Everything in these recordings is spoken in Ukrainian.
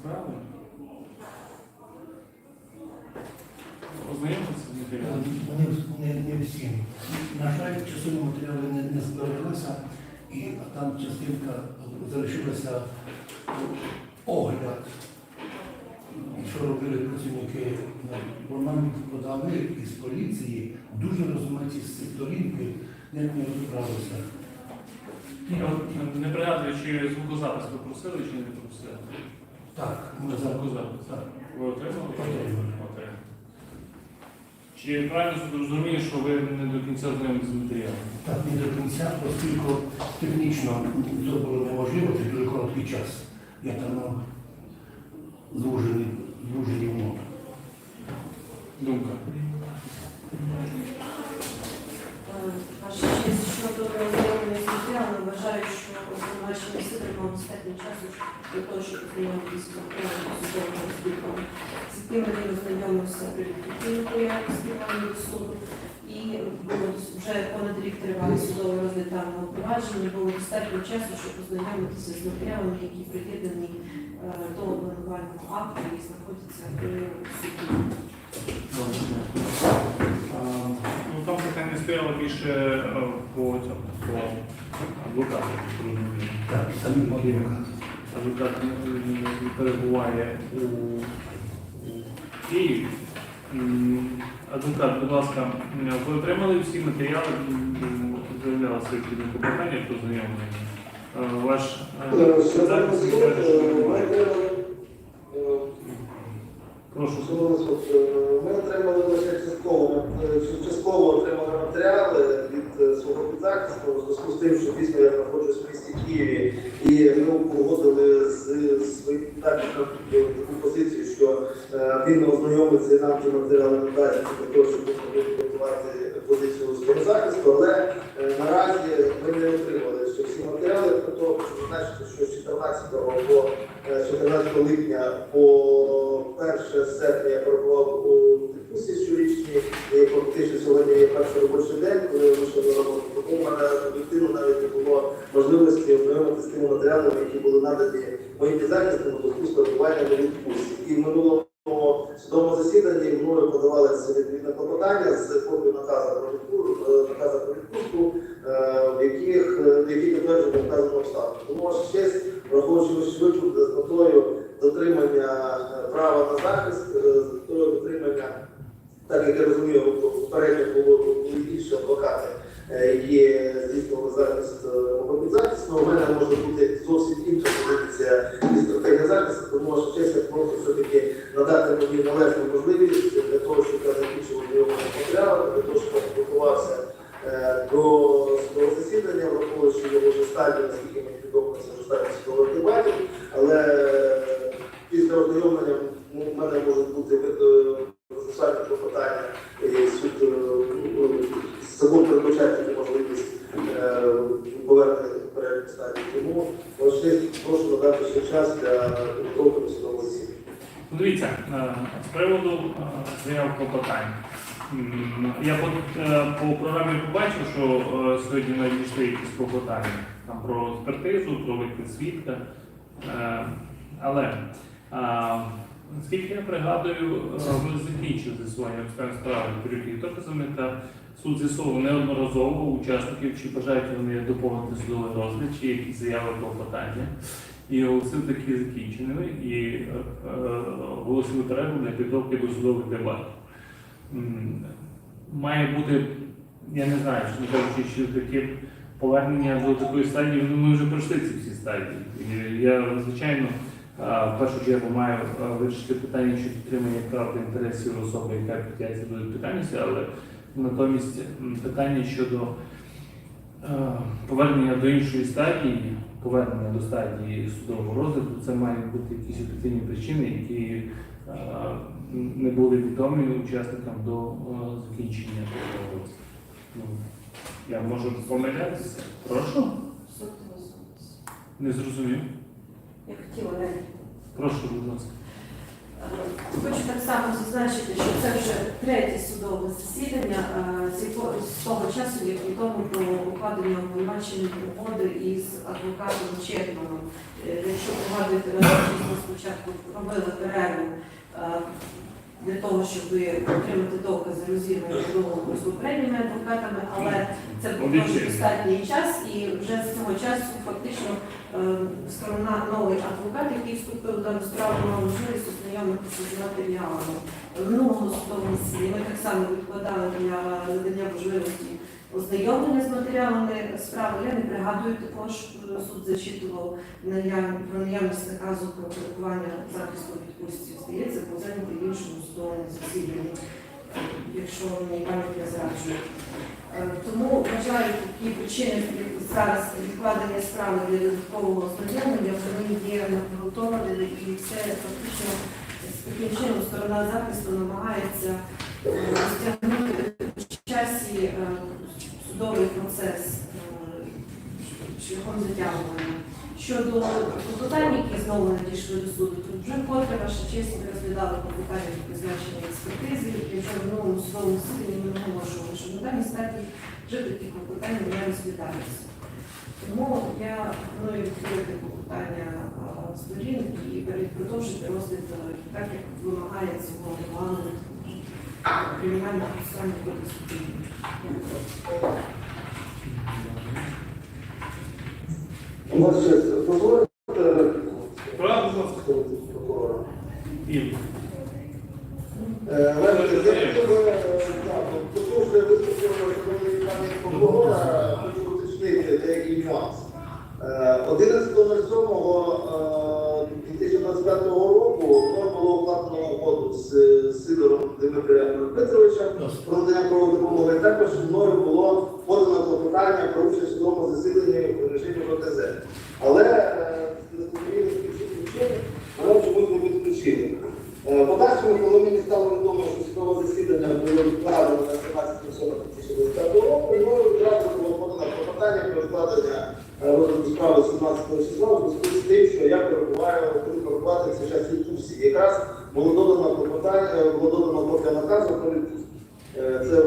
справи. Ознайомитися з матеріалами? Вони не, не всі. На жаль, частина матеріалів не, не збереглася, і там частинка залишилася огляд. Що робили працівники, бо нам подали із поліції дуже розуміті сторінки, як ми розібралися. Не пригадую, чи звукозапис ви просили, чи не просили. Так, ми зараз. Звукозапис. Так. Ви отримали? Отримали. Отримали. Чи правильно зрозумію, що ви не до кінця знайомі з матеріалами? Так, не до кінця, оскільки технічно це було неможливо, це дуже короткий час. Я там мав звужені, звужені умови. Думка. Ваша честь щодо ознайомлення з матеріалами, вважаю, що обвинувачення суду мав достатньо часу для того, щоб ознайомитися з матеріалами судового. З яким він ознайомився при відкритті матеріалів співання до суду. І вже понад рік триває судовий розгляд даного провадження, було достатньо часу, щоб ознайомитися з матеріалами, які приєднані е, до обвинувального акту і знаходяться при суді. А, Ну, там питання стояло більше е, по цьому, по адвокату. Так, самі малюка. Адвокат е, перебуває у, у Києві. Адвокат, будь ласка, ви отримали всі матеріали, заявляли свої про знайомлення. Е, Ваш е, запис каже, що ви. Прошу. Ми отримали лише частково, е, частково отримали матеріали від е, свого підзахисту, в зв'язку з тим, що дійсно я знаходжусь в місті Києві, і ми погодили з своїм підзахистом таку позицію, що е, він ознайомиться і нам ті матеріали не для того, щоб підготувати позицію свого захисту, але е, наразі ми не отримали ще всі матеріали, для того, щоб зазначити, що з 14 по е, 14 липня по 1 серпня я перебував у відпустці щорічній, і фактично сьогодні є перший робочий день, коли я вийшов на роботу. Тому в мене об'єктивно навіть не було можливості ознайомитися з тими матеріалами, які були надані моїм підзахисним у зв'язку з перебуванням відпустці. І в минулому судовому засіданні мною подавалися відповідне клопотання з копією наказу про відпустку, е, наказу про відпустку, е, в яких е, в яких підтверджено обставину. Тому ваша честь, враховуючи вищевичу з метою дотримання е, права на захист, е, з метою дотримання, так як я розумію, попередньо було інші адвокати, е, які здійснювали захист е, мого підзахисного, у мене може бути зовсім інша стратегія тому я прошу все-таки надати мені належну можливість для того, щоб я закінчив з матеріалами, для того, щоб я підготувався е, до судового засідання, враховуючи його вже наскільки мені відомо, це вже судових дебатів, але е, після ознайомлення в мене можуть бути е, процесуальні клопотання, і суд е, ну, закон передбачає можливість е, повернення стадії. Тому важливо, прошу надати ще час для підготовки судового. Ну, Дивіться, е, з приводу е, заяв клопотань. Я по, е, по програмі побачив, що сьогодні надійшли якісь клопотання там, про експертизу, про виклик свідка. Але наскільки я пригадую, ви закінчили з'ясування обставин справи перекрів доказами суд з'ясовував неодноразово учасників, чи бажають вони доповнити судовий розгляд, чи якісь заяви клопотання. І оголосив такі закінченими і е, е, перерву для підготовки до судових дебатів. Має бути, я не знаю, що не кажучи, що таке повернення до такої стадії, ну ми вже пройшли ці всі стадії. І я, звичайно, в першу чергу маю вирішити питання щодо підтримання прав інтересів особи, яка притягнеться до відповідальності, але натомість питання щодо е, повернення до іншої стадії, повернення до стадії судового розгляду, це мають бути якісь об'єктивні причини, які е, не були відомі учасникам до е, закінчення судового розгляду. Ну, я можу помилятися. Прошу, не зрозумів. Я хотіла Прошу, будь ласка. Хочу так само зазначити, що це вже третє судове засідання е, з того часу, як відомо про укладення обвинувачення угоди із адвокатом Чекманом. Е, Якщо пригадуєте, ми спочатку робили перерву е, для того, щоб отримати докази розірвання договору з попередніми адвокатами, але це був достатній час, і вже з цього часу фактично е, сторона новий адвокат, який вступив до справу, мав можливість ознайомитися з матеріалами. В судового засідання. ми так само відкладали для надання можливості ознайомлення з матеріалами справи. Я не пригадую також, е, суд зачитував про наявність наказу про перебування захисту відпустці. Здається, по в іншому судовому засіданні, якщо мені пам'ять не зраджує. Е, Тому вважаю такі причини зараз відкладення справи для додаткового ознайомлення, вони є готові і все фактично з таким чином сторона захисту намагається е, розтягнути в часі судовий процес е, шляхом затягування. Щодо клопотань, які знову надійшли до суду, то вже вкотре ваша ми розглядали клопотання про призначення експертизи, і вже в минулому судовому засіданні ми наголошували, що на даній стадії вже такі клопотання не розглядаються. Тому я пропоную відкрити клопотання сторін і продовжити розгляд е, так, як вимагає цього регламент кримінального процесуального кодексу України. Репліку? Правда, будь ласка. Прокурора. Ігор. Леонід, я хотів би, так, послухати виступ шановної пані прокурора, хочу уточнити деякий нюанс. 11.07.2025 року мною було укладено угоду з Сидором Дмитрієм Петровичем про надання правової допомоги. Також мною було подано клопотання про участь в судовому засіданні в режимі ОТЗ. Але мене чомусь не відключили. Е, Подальшому, коли мені стало відомо, що судове засідання було відкладено на 17.07.2025 року, і мною відразу було подано клопотання про відкладення е, розгляду справи 17 числа у зв'язку з тим, що я перебуваю в цей час в відпустці. Якраз е, було додано копія наказу. Е, Це е,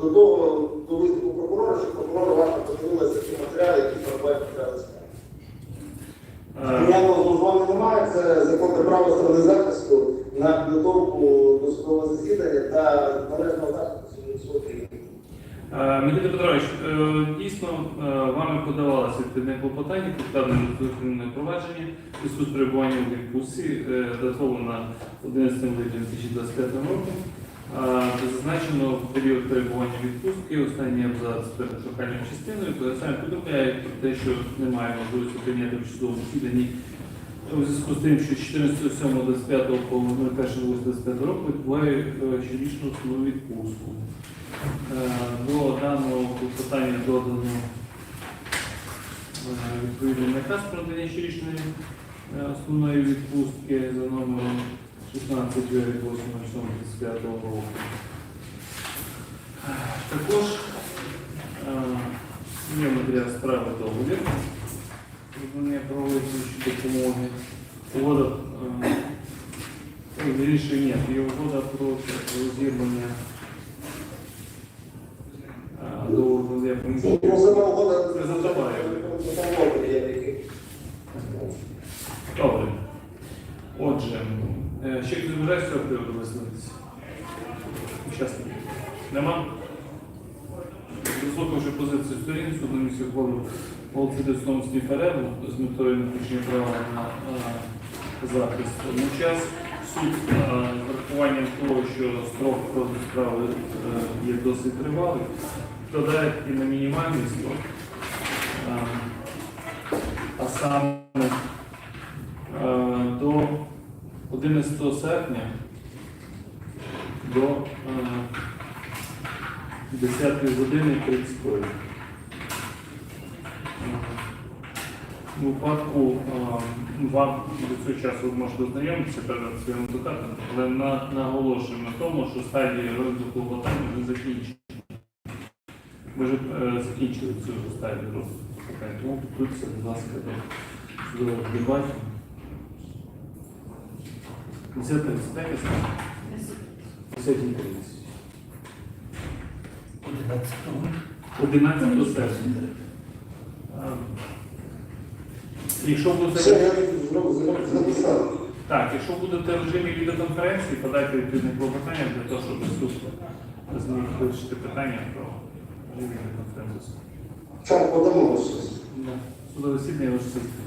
до того до виступу прокурора, що прокурор уважно подивилася ті матеріали, які перебувають матеріали справи. Е, Ніякого зловживання немає, це законне право сторони захисту на підготовку до судового засідання та належного захисту свого клієнта. Е, Петрович, е, дійсно е, вами подавалося відповідне клопотання, підкладене до кримінального провадження в зв'язку з перебуванням у відпустці, е, датовано 11 липня 2025 року. Зазначено в період перебування відпустки останній абзац перед шуканням частиною, саме повідомляє про те, що немає можливості прийняти в судовому засіданні у зв'язку з тим, що 14.07.25 по 01.08.25 року відбуває е, щорічну основну відпустку. Е, До даного питання додано е, відповідний наказ про надання щорічної основної відпустки за номером 16 8 року. Також є матеріал справи договір надання правової допомоги. Угода е, вірніше, ні, є угода про розірвання е, договору я Ну, сама угода Не Добре. Отже, е, ще хтось бажає з цього приводу висловитися? Учасники? Нема? Заслухавши позицію сторін, суд на місці ухвалив судовому перерву з метою включення права на захист. Водночас суд з врахуванням того, що строк розгляду справи є досить тривалий, вкладає і на мінімальний строк. А саме до 11 серпня до е, 10 години 30 хвилин. Е, У випадку вам до цього часу ви можете ознайомитися перед своїм адвокатом, але на, наголошуємо на тому, що стадія розгляду клопотання вже закінчена. Ми вже е, закінчили цю стадію розгляду клопотання, тому підключіться, будь ласка, до дебатів. 10.30, так я сказав? 10.30. 11 11 серпня. Якщо Все, будете, я записав. так, якщо будете в режимі відеоконференції, подайте відповідне клопотання для того, щоб суд зміг вирішити питання про режим відеоконференції. Так, подамо щось. Судове засідання ваше засідання.